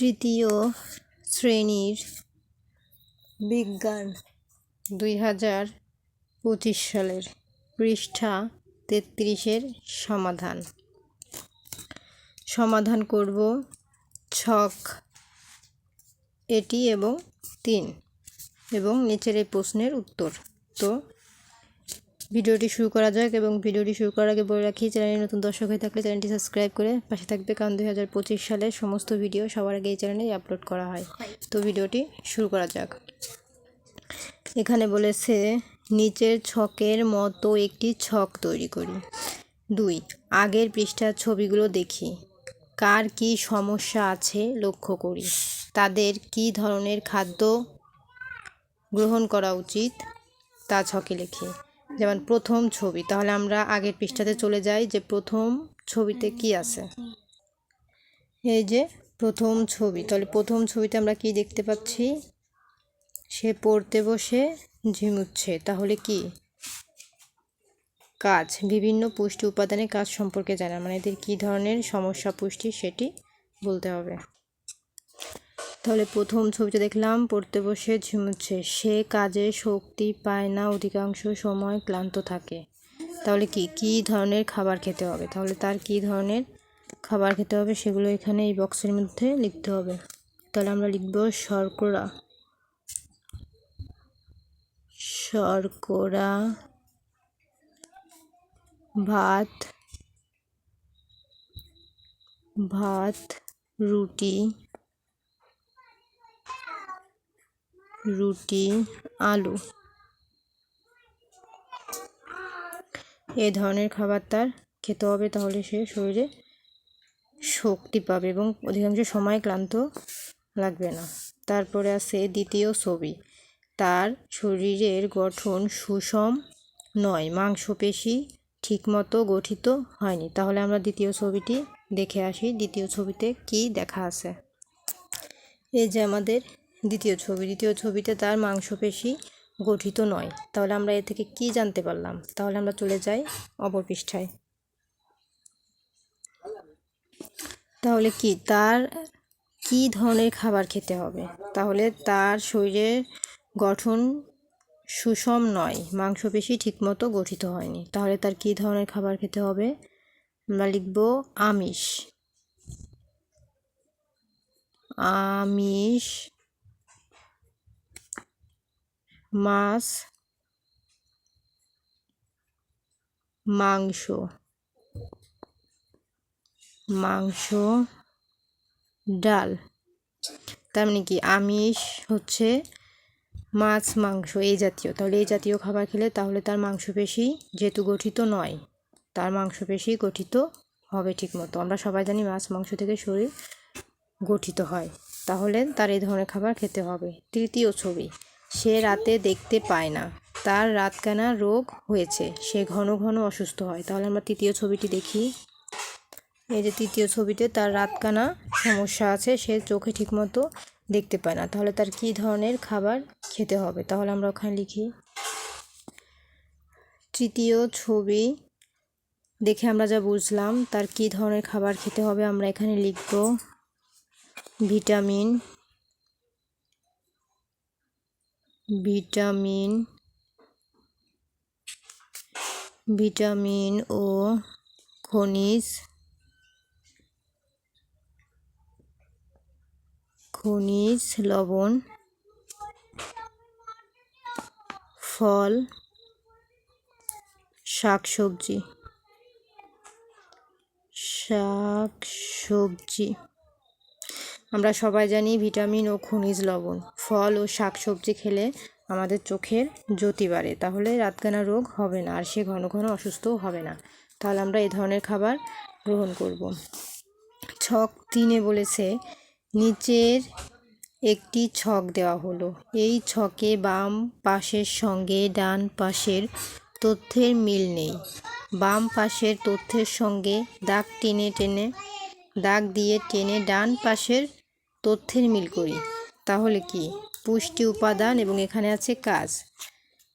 তৃতীয় শ্রেণির বিজ্ঞান দুই হাজার পঁচিশ সালের পৃষ্ঠা তেত্রিশের সমাধান। সমাধান করব ছক এটি এবং তিন এবং নিচের এই প্রশ্নের উত্তর। তো ভিডিওটি শুরু করা যাক এবং ভিডিওটি শুরু করার আগে বলে রাখি, চ্যানেলে নতুন দর্শক হয়ে থাকলে চ্যানেলটি সাবস্ক্রাইব করে পাশে থাকবে, কারণ দুই হাজার পঁচিশ সালের সমস্ত ভিডিও সবার আগে এই চ্যানেলে আপলোড করা হয়। তো ভিডিওটি শুরু করা যাক। এখানে বলেছে, নিচের ছকের মতো একটি ছক তৈরি করি। দুই, আগের পৃষ্ঠার ছবিগুলো দেখি। কার কি সমস্যা আছে লক্ষ্য করি। তাদের কি ধরনের খাদ্য গ্রহণ করা উচিত তা ছকে লিখি। যেমন প্রথম ছবি, তাহলে আমরা আগের পৃষ্ঠাতে চলে যাই যে প্রথম ছবিতে কি আছে। এই যে প্রথম ছবি, তাহলে প্রথম ছবিতে আমরা কি দেখতে পাচ্ছি? সে পড়তে বসে ঝিমুচ্ছে, তাহলে কি? কাজ, বিভিন্ন পুষ্টি উপাদানের কাজ সম্পর্কে জানা মানে এদের কী ধরনের সমস্যা পুষ্টি সেটি বলতে হবে। তাহলে প্রথম ছবিতে দেখলাম, পড়তে বসে ঝিমুচ্ছে। সে কাজে শক্তি পায় না, অধিকাংশ সময় ক্লান্ত থাকে। তাহলে কি, কী ধরনের খাবার খেতে হবে? তাহলে তার কী ধরনের খাবার খেতে হবে সেগুলো এখানে এই বক্সের মধ্যে লিখতে হবে। তাহলে আমরা লিখব শর্করা। শর্করা, ভাত ভাত, রুটি রুটি, আলু। এই ধরনের খাবার তার খেতে হবে তাহলে সে শরীরে শক্তি পাবে এবং অধিকাংশ সময় ক্লান্ত লাগবে না। তারপরে আছে দ্বিতীয় ছবি। তার শরীরের গঠন সুষম নয়, মাংসপেশি ঠিকমতো গঠিত হয়নি। তাহলে আমরা দ্বিতীয় ছবিটি দেখে আসি। দ্বিতীয় ছবিতে কি দেখা আছে? এই যে আমাদের দ্বিতীয় ছবি। দ্বিতীয় ছবিতে তার মাংসপেশি গঠিত নয়। তাহলে আমরা এ থেকে কি জানতে পারলাম? তাহলে আমরা চলে যাই অপর পৃষ্ঠায়। তাহলে কি? তার কি ধরনের খাবার খেতে হবে? তাহলে তার শরীরের গঠন সুষম নয়। মাংসপেশি ঠিকমতো গঠিত হয়নি। তাহলে তার কি ধরনের খাবার খেতে হবে? আমরা লিখব আমিষ। আমিষ মাছ, মাংস মাংস, ডাল। তার মানে কি? আমিষ হচ্ছে মাছ, মাংস এই জাতীয়। তাহলে এই জাতীয় খাবার খেলে তাহলে তার মাংসপেশি যেহেতু গঠিত নয়, তার মাংসপেশি গঠিত হবে ঠিকমতো আমরা সবাই জানি মাছ, মাংস থেকে শরীর গঠিত হয়। তাহলে তার এই ধরনের খাবার খেতে হবে। তৃতীয় ছবি। সে রাতে দেখতে পায় না। তার রাতকানা রোগ হয়েছে। সে ঘন ঘন অসুস্থ হয়। তাহলে আমরা তৃতীয় ছবিটি দেখি। এই যে তৃতীয় ছবিতে তার রাতকানা সমস্যা আছে, সে চোখে ঠিকমতো দেখতে পায় না। তাহলে তার কি ধরনের খাবার খেতে হবে? তাহলে আমরা ওখানে লিখি। তৃতীয় ছবি দেখে আমরা যা বুঝলাম, তার কি ধরনের খাবার খেতে হবে আমরা এখানে লিখব। ভিটামিন ভিটামিন ভিটামিন ও খনিজ খনিজ লবণ ফল শাকসবজি শাক সবজি আমরা সবাই জানি ভিটামিন ও খনিজ লবণ, ফল ও শাকসবজি খেলে আমাদের চোখের জ্যোতি বাড়ে। তাহলে রাতকানা রোগ হবে না, আর সে ঘন ঘন অসুস্থও হবে না। তাহলে আমরা এই ধরনের খাবার গ্রহণ করব। ছক তিনে বলেছে, নিচের একটি ছক দেওয়া হলো। এই ছকে বাম পাশের সঙ্গে ডান পাশের তথ্যের মিল নেই। বাম পাশের তথ্যের সঙ্গে দাগ টেনে টেনে, দাগ দিয়ে টেনে ডান পাশের তথ্যের মিল করি। তাহলে কি? পুষ্টি উপাদান এবং এখানে আছে কাজ।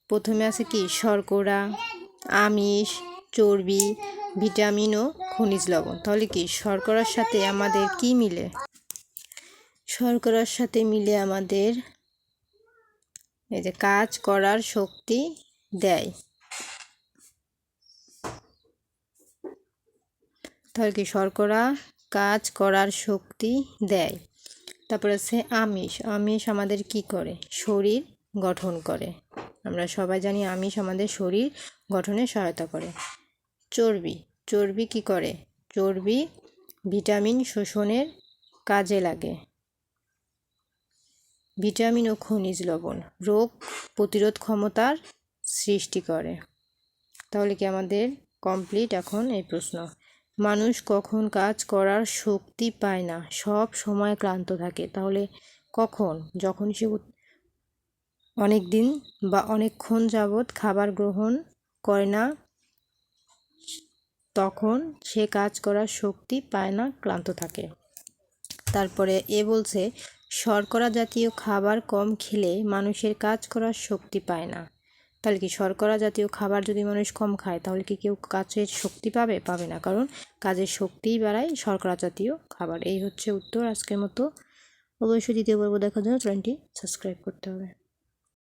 প্রথমে আছে কি? শর্করা, আমিষ, চর্বি, ভিটামিন ও খনিজ লবণ। তাহলে কি? শর্করার সাথে আমাদের কি মিলে? শর্করার সাথে মিলে আমাদের এই যে কাজ করার শক্তি দেয়। তাহলে কি? শর্করা কাজ করার শক্তি দেয়। তারপর আছে আমিষ। আমিষ আমাদের কি করে? শরীর গঠন করে। আমরা সবাই জানি আমিষ আমাদের শরীর গঠনে সহায়তা করে। চর্বি। চর্বি কি করে? চর্বি ভিটামিন শোষণের কাজে লাগে। ভিটামিন ও খনিজ লবণ রোগ প্রতিরোধ ক্ষমতার সৃষ্টি করে। তাহলে কি আমাদের কমপ্লিট এখন এই প্রশ্ন? মানুষ কখন কাজ করার শক্তি পায় না, সব সময় ক্লান্ত থাকে। তাহলে কখন? যখন সে অনেক দিন বা অনেকক্ষণ যাবৎ খাবার গ্রহণ করে না, তখন সে কাজ করার শক্তি পায় না, ক্লান্ত থাকে। তারপরে এ বলছে, শর্করা জাতীয় খাবার কম খেলে মানুষের কাজ করার শক্তি পায় না। তাহলে কি শর্করা জাতীয় খাবার যদি মানুষ কম খায়, তাহলে কি কেউ কাজের শক্তি পাবে? পাবে না। কারণ কাজের শক্তিই বাড়ায় শর্করা জাতীয় খাবার। এই হচ্ছে উত্তর। আজকের মতো অবশ্যই দ্বিতীয় পর্ব দেখার জন্য চ্যানেলটি সাবস্ক্রাইব করতে হবে।